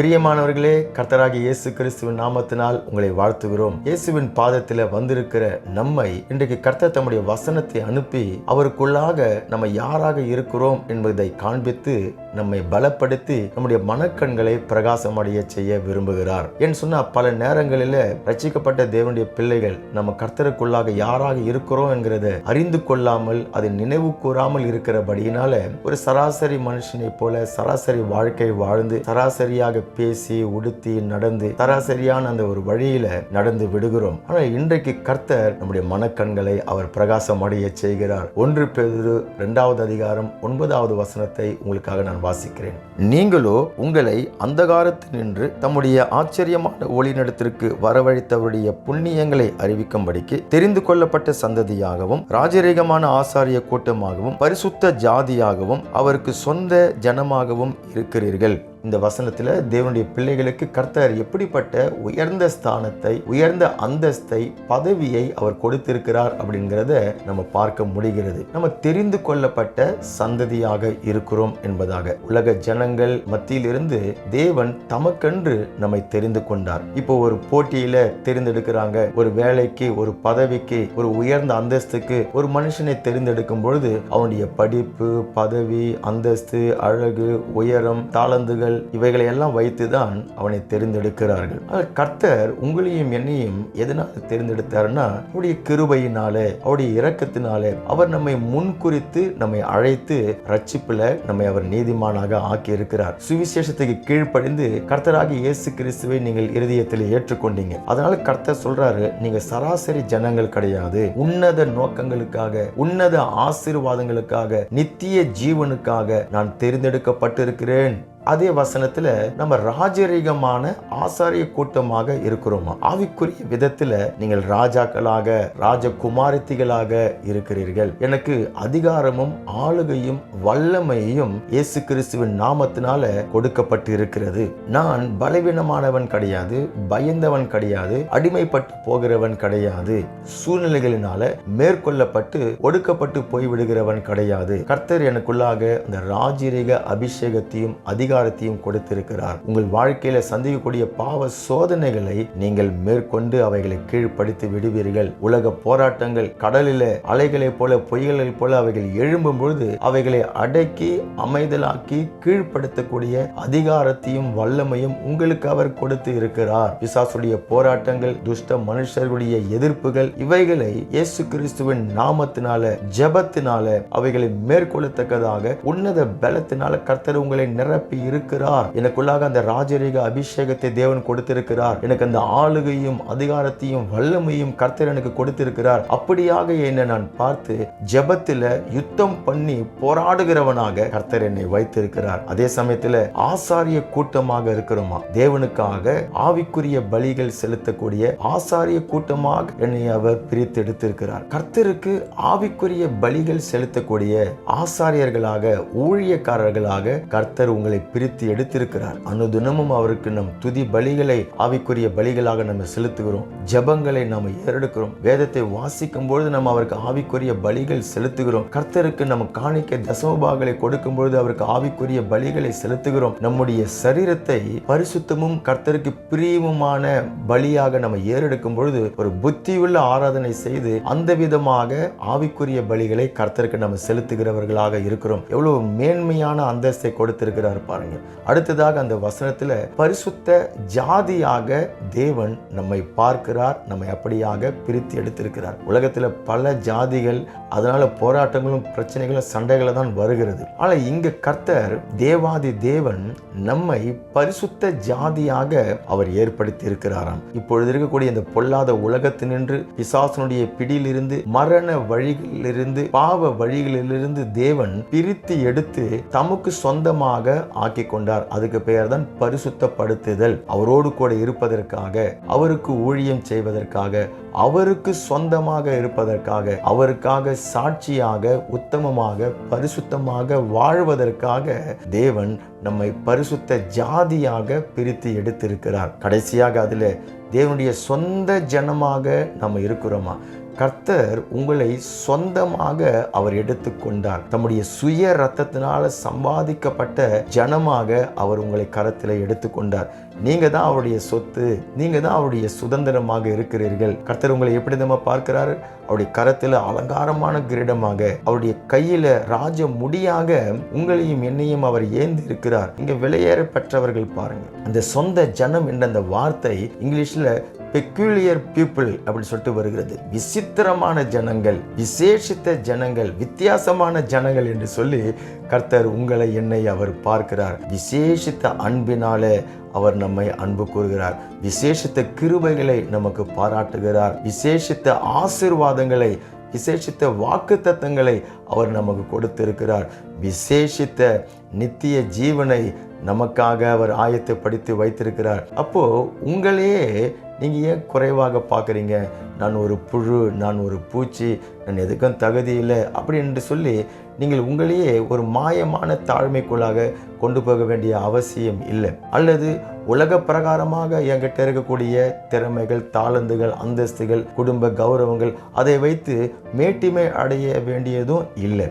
பிரியமானவர்களே கர்த்தராகி இயேசு கிறிஸ்துவின் நாமத்தினால் உங்களை வாழ்த்துகிறோம். இயேசுவின் பாதத்தில் வந்திருக்கிற நம்மை இன்றைக்கு கர்த்தர் தம்முடைய வசனத்தை அனுப்பி அவருக்குள்ளாக நம்ம யாராக இருக்கிறோம் என்பதை காண்பித்து நம்மை பலப்படுத்தி நம்முடைய மனக்கண்களை பிரகாசமடைய செய்ய விரும்புகிறார். என்று சொன்னா பல நேரங்களில் ரட்சிக்கப்பட்ட தேவனுடைய பிள்ளைகள் நம்ம கர்த்தருக்குள்ளாக யாராக இருக்கிறோம் என்கிறத அறிந்து கொள்ளாமல் அதை நினைவு கூறாமல் இருக்கிறபடியினால ஒரு சராசரி மனுஷனை போல சராசரி வாழ்க்கை வாழ்ந்து சராசரியாக பேசி உடுத்தி நடந்து சராசரியான அந்த ஒரு வழியில நடந்து விடுகிறோம். ஆனால் இன்றைக்கு கர்த்தர் நம்முடைய மனக்கண்களை அவர் பிரகாசம் அடைய செய்கிறார். ஒன்று பெரு இரண்டாவது அதிகாரம் ஒன்பதாவது வசனத்தை உங்களுக்காக நான் வாசிக்கிறேன். நீங்களோ உங்களை அந்தகாரத்தில் நின்று தம்முடைய ஆச்சரியமான ஒளிநடத்திற்கு வரவழைத்தவருடைய புண்ணியங்களை அறிவிக்கும்படிக்கு தெரிந்து கொள்ளப்பட்ட சந்ததியாகவும் ராஜரீகமான ஆசாரிய கூட்டமாகவும் பரிசுத்த ஜாதியாகவும் அவருக்கு சொந்த ஜனமாகவும் இருக்கிறீர்கள். இந்த வசனத்தில் தேவனுடைய பிள்ளைகளுக்கு கர்த்தர் எப்படிப்பட்ட உயர்ந்த ஸ்தானத்தை உயர்ந்த அந்தஸ்தை பதவியை அவர் கொடுத்திருக்கிறார் அப்படிங்கிறத நம்ம பார்க்க முடிகிறது. நம்ம தெரிந்து கொள்ளப்பட்ட சந்ததியாக இருக்கிறோம் என்பதாக. உலக ஜனங்கள் மத்தியிலிருந்து தேவன் தமக்கென்று நம்மை தெரிந்து கொண்டார். இப்போ ஒரு போட்டியில தேர்ந்தெடுக்கிறாங்க. ஒரு வேலைக்கு ஒரு பதவிக்கு ஒரு உயர்ந்த அந்தஸ்துக்கு ஒரு மனுஷனை தேர்ந்தெடுக்கும் பொழுது அவனுடைய படிப்பு பதவி அந்தஸ்து அழகு உயரம் தாளந்துகள் இவைகளையெல்லாம் வைத்துதான் அவனை தெரிந்தெடுக்கிறார்கள். கர்த்தர் உங்களையும் என்னையும் எதனால் தெரிந்தெடுத்தாருன்னா அவருடைய கிருபையினாலே அவருடைய இரக்கத்தினாலே அவர் நம்மை முன்குறித்து நம்மை அழைத்து ரட்சிப்பில் நம்மை அவர் நீதிமானாக ஆக்கி இருக்கிறார் சுவிசேஷத்துக்கு கீழ்ப்படிந்து கர்த்தராக இயேசு கிறிஸ்துவை நீங்கள் இருதயத்தில் ஏற்றுக்கொண்டீங்க. அதனால கர்த்தர் சொல்றாரு நீங்க சராசரி ஜனங்கள் கிடையாது. உன்னத நோக்கங்களுக்காக உன்னத ஆசீர்வாதங்களுக்காக நித்திய ஜீவனுக்காக நான் தேர்ந்தெடுக்கப்பட்டிருக்கிறேன். அதே வசனத்துல நம்ம ராஜரீகமான ஆசாரிய கூட்டமாக இருக்கிறோமா? ஆவிக்குரிய விதத்துல நீங்கள் ராஜாக்களாக ராஜகுமாரத்திகளாக இருக்கிறீர்கள். எனக்கு அதிகாரமும் ஆளுகையும் வல்லமையும் இயேசு கிறிஸ்துவின் நாமத்தினால கொடுக்கப்பட்டு இருக்கிறது நான் பலவீனமானவன் கிடையாது பயந்தவன் கிடையாது அடிமைப்பட்டு போகிறவன் கிடையாது. சூழ்நிலைகளினால மேற்கொள்ளப்பட்டு ஒடுக்கப்பட்டு போய்விடுகிறவன் கிடையாது. கர்த்தர் எனக்குள்ளாக அந்த ராஜரீக அபிஷேகத்தையும் அதிகாரம் அதிகாரத்தையும் கொடுத்திருக்கிறார். உங்கள் வாழ்க்கையில சந்திக்கக்கூடிய பாவ சோதனைகளை நீங்கள் மேற்கொண்டு அவைகளை கீழ்ப்படுத்தி விடுவீர்கள். உலக போராட்டங்கள் கடலில அலைகளைப் போல பொய்களைப் போல அவைகள் எழும்பும் பொழுது அவைகளை அடக்கி அமைதலாக்கி கீழ்ப்படுத்தக்கூடிய அதிகாரத்தையும் வல்லமையும் உங்களுக்கு அவர் கொடுத்து இருக்கிறார். பிசாசுடைய போராட்டங்கள் துஷ்ட மனுஷர்களுடைய எதிர்ப்புகள் இவைகளை இயேசு கிறிஸ்துவின் நாமத்தினால ஜெபத்தினால அவைகளை மேற்கொள்ளத்தக்கதாக உன்னத பலத்தினால கர்த்தர் உங்களை நிரப்பி இருக்கிறார். எனக்குள்ளாக அந்த ராஜரீக அபிஷேகத்தை தேவன் கொடுத்திருக்கிறார். எனக்கு அந்த ஆளுகையும் அதிகாரத்தையும் வல்லமையும் கர்த்தர் எனக்கு கொடுத்திருக்கிறார். அப்படியாக என்னை நான் பார்த்து ஜெபத்தில் யுத்தம் பண்ணி போராடுகிறவனாக கர்த்தர் என்னை வைத்திருக்கிறார். அதே சமயத்தில் ஆசாரிய கூட்டமாக இருக்கிறோமா? தேவனுக்காக ஆவிக்குரிய பலிகள் செலுத்தக்கூடிய ஆசாரிய கூட்டமாக என்னை அவர் பிரித்து எடுத்திருக்கிறார். கர்த்தருக்கு ஆவிக்குரிய பலிகள் செலுத்தக்கூடிய ஆசாரியர்களாக ஊழியக்காரர்களாக கர்த்தர் உங்களை பிரித்து எடுத்திருக்கிறார். அனுதினமும் அவருக்கு நம் துதி பலிகளை ஆவிக்குரிய பலிகளாக நம்ம செலுத்துகிறோம். ஜபங்களை நாம் ஏறெடுக்கிறோம். வேதத்தை வாசிக்கும் பொழுது நம்ம அவருக்கு ஆவிக்குரிய பலிகள் செலுத்துகிறோம். கர்த்தருக்கு நம்ம காணிக்க தசமபாகங்களை கொடுக்கும் பொழுது அவருக்கு ஆவிக்குரிய பலிகளை செலுத்துகிறோம். நம்முடைய சரீரத்தை பரிசுத்தமும் கர்த்தருக்கு பிரியமுமான பலியாக நம்ம ஏறெடுக்கும் பொழுது ஒரு புத்தியுள்ள ஆராதனை செய்து அந்த விதமாக ஆவிக்குரிய பலிகளை கர்த்தருக்கு நம்ம செலுத்துகிறவர்களாக இருக்கிறோம். எவ்வளவு மேன்மையான அந்தஸ்தை கொடுத்திருக்கிறார் பாருங்க அடுத்ததாக அந்த வசனத்துல பரிசுத்த ஜாதியாக தேவன் நம்மை பார்க்கிறார் நம்மை அப்படியாக பிரித்து எடுத்திருக்கிறார். உலகத்துல பல ஜாதிகள் அதனால போராட்டங்களும் பிரச்சனைகளும் சண்டைகளை தான் வருகிறது. ஆனா இங்க கர்த்தர் தேவாதி தேவன் நம்மை பரிசுத்த ஜாதியாக அவர் ஏற்படுத்தி இருக்கிறாராம் இப்பொழுது இருக்கக்கூடிய இந்த பொல்லாத உலகத்தினின்று பிசாசனுடைய பிடியிலிருந்து மரண வழிகளிலிருந்து பாவ வழிகளிலிருந்து தேவன் பிரித்து எடுத்து தமக்கு சொந்தமாக ஆக்கி கொண்டார் அதுக்கு பெயர் தான் பரிசுத்தப்படுத்துதல். அவரோடு கூட இருப்பதற்காக அவருக்கு ஊழியம் செய்வதற்காக அவருக்கு சொந்தமாக இருப்பதற்காக அவருக்காக சாட்சியாக உத்தமமாக பரிசுத்தமாக வாழ்வதற்காக தேவன் நம்மை பரிசுத்த ஜாதியாக பிரித்து எடுத்திருக்கிறார். கடைசியாக அதில் தேவனுடைய சொந்த ஜனமாக நம்ம இருக்கிறோமா? கர்த்தர் உங்களை சொந்தமாக அவர் எடுத்துக்கொண்டார். தம்முடைய சுய ரத்தத்தினால சம்பாதிக்கப்பட்ட ஜனமாக அவர் உங்களை கரத்தில் எடுத்துக்கொண்டார். நீங்க தான் அவருடைய சொத்து நீங்க தான் அவருடைய சுதந்திரமாக இருக்கிறீர்கள். கர்த்தர் உங்களை எப்படி நம்ம பார்க்கிறாரு? அவருடைய கரத்தில் அலங்காரமான கிரீடமாக அவருடைய கையில ராஜ முடியாக உங்களையும் என்னையும் அவர் ஏந்தி இருக்கிறார் இங்க விலையேற பெற்றவர்கள் பாருங்க. அந்த சொந்த ஜனம் என்ற அந்த வார்த்தை இங்கிலீஷ்ல பெக்யூலியர் பீப்புள் அப்படி சொல்லிட்டு வருகிறது. விசித்திரமான ஜனங்கள் விசேஷித்த ஜனங்கள் வித்தியாசமான ஜனங்கள் என்று சொல்லி கர்த்தர் உங்களை என்னை அவர் பார்க்கிறார். விசேஷித்த அன்பினாலே அவர் நம்மை அன்பு கூறுகிறார். விசேஷித்த கிருபைகளை நமக்கு பாராட்டுகிறார். விசேஷித்த ஆசிர்வாதங்களை விசேஷித்த வாக்கு தத்தங்களை அவர் நமக்கு கொடுத்திருக்கிறார். விசேஷித்த நித்திய ஜீவனை நமக்காக அவர் ஆயத்தை படித்து வைத்திருக்கிறார். அப்போ உங்களையே நீங்கள் ஏன் குறைவாக பார்க்குறீங்க? நான் ஒரு புழு நான் ஒரு பூச்சி நான் எதுக்கும் தகுதி இல்லை அப்படி என்று சொல்லி நீங்கள் உங்களையே ஒரு மாயமான தாழ்மைக்குள்ளாக கொண்டு போக வேண்டிய அவசியம் இல்லை. அல்லது உலக பிரகாரமாக என்கிட்ட இருக்கக்கூடிய திறமைகள் தாளந்துகள் அந்தஸ்துகள் குடும்ப கௌரவங்கள் அதை வைத்து மேட்டிமை அடைய வேண்டியதும் இல்லை.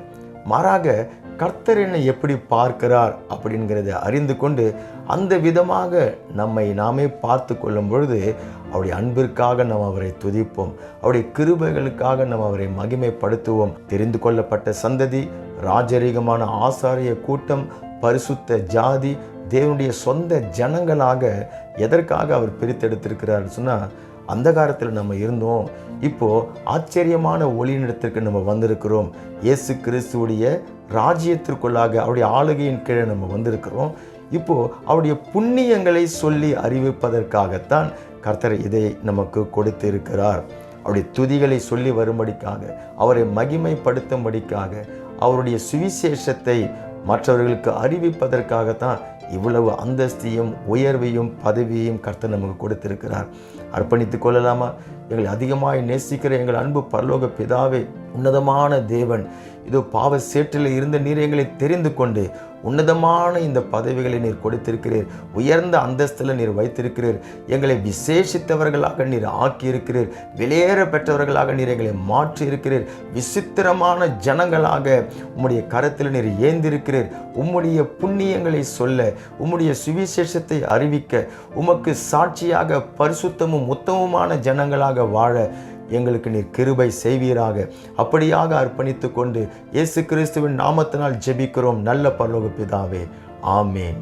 மாறாக கர்த்தர் என்னை எப்படி பார்க்கிறார் அப்படிங்கிறத அறிந்து கொண்டு அந்த விதமாக நம்மை நாமே பார்த்து கொள்ளும் பொழுது அவருடைய அன்பிற்காக நாம் அவரை துதிப்போம். அவருடைய கிருபைகளுக்காக நாம் அவரை மகிமைப்படுத்துவோம். தெரிந்து கொள்ளப்பட்ட சந்ததி ராஜரீகமான ஆசாரிய கூட்டம் பரிசுத்த ஜாதி தேவனுடைய சொந்த ஜனங்களாக எதற்காக அவர் பிரித்தெடுத்திருக்கிறார் சொன்னால் அந்த காலத்தில் நம்ம இருந்தோம். இப்போ ஆச்சரியமான ஒளியினிடத்திற்கு நம்ம வந்திருக்கிறோம். இயேசு கிறிஸ்துவுடைய ராஜ்யத்திற்குள்ளாக அவருடைய ஆளுகையின் கீழே நம்ம வந்திருக்கிறோம். இப்போது அவருடைய புண்ணியங்களை சொல்லி அறிவிப்பதற்காகத்தான் கர்த்தர் இதை நமக்கு கொடுத்திருக்கிறார். அவருடைய துதிகளை சொல்லி வரும்படிக்காக அவரை மகிமைப்படுத்தும்படிக்காக அவருடைய சுவிசேஷத்தை மற்றவர்களுக்கு அறிவிப்பதற்காகத்தான் இவ்வளவு அந்தஸ்தையும் உயர்வையும் பதவியையும் கர்த்தர் நமக்கு கொடுத்திருக்கிறார். அர்ப்பணித்துக் கொள்ளலாமா? எங்களை அதிகமாய் நேசிக்கிற எங்கள் அன்பு பரலோக பிதாவே உன்னதமான தேவன் இதோ பாவ சேற்றில் இருந்த நீர் எங்களை தெரிந்து கொண்டு உன்னதமான இந்த பதவிகளை நீர் கொடுத்திருக்கிறீர். உயர்ந்த அந்தஸ்தில் நீர் வைத்திருக்கிறீர். எங்களை விசேஷித்தவர்களாக நீர் ஆக்கியிருக்கிறீர். வெளியேற பெற்றவர்களாக நீர் எங்களை மாற்றி இருக்கிறீர் விசித்திரமான ஜனங்களாக உம்முடைய கரத்தில் நீர் ஏந்திருக்கிறீர். உம்முடைய புண்ணியங்களை சொல்ல உம்முடைய சுவிசேஷத்தை அறிவிக்க உமக்கு சாட்சியாக பரிசுத்தமும் உத்தமமான ஜனங்களாக வாழ எங்களுக்கு நீர் கிருபை செய்வீராக. அப்படியாக அர்ப்பணித்து கொண்டு இயேசு கிறிஸ்துவின் நாமத்தினால் ஜெபிக்கிறோம் நல்ல பரலோக பிதாவே. ஆமேன்.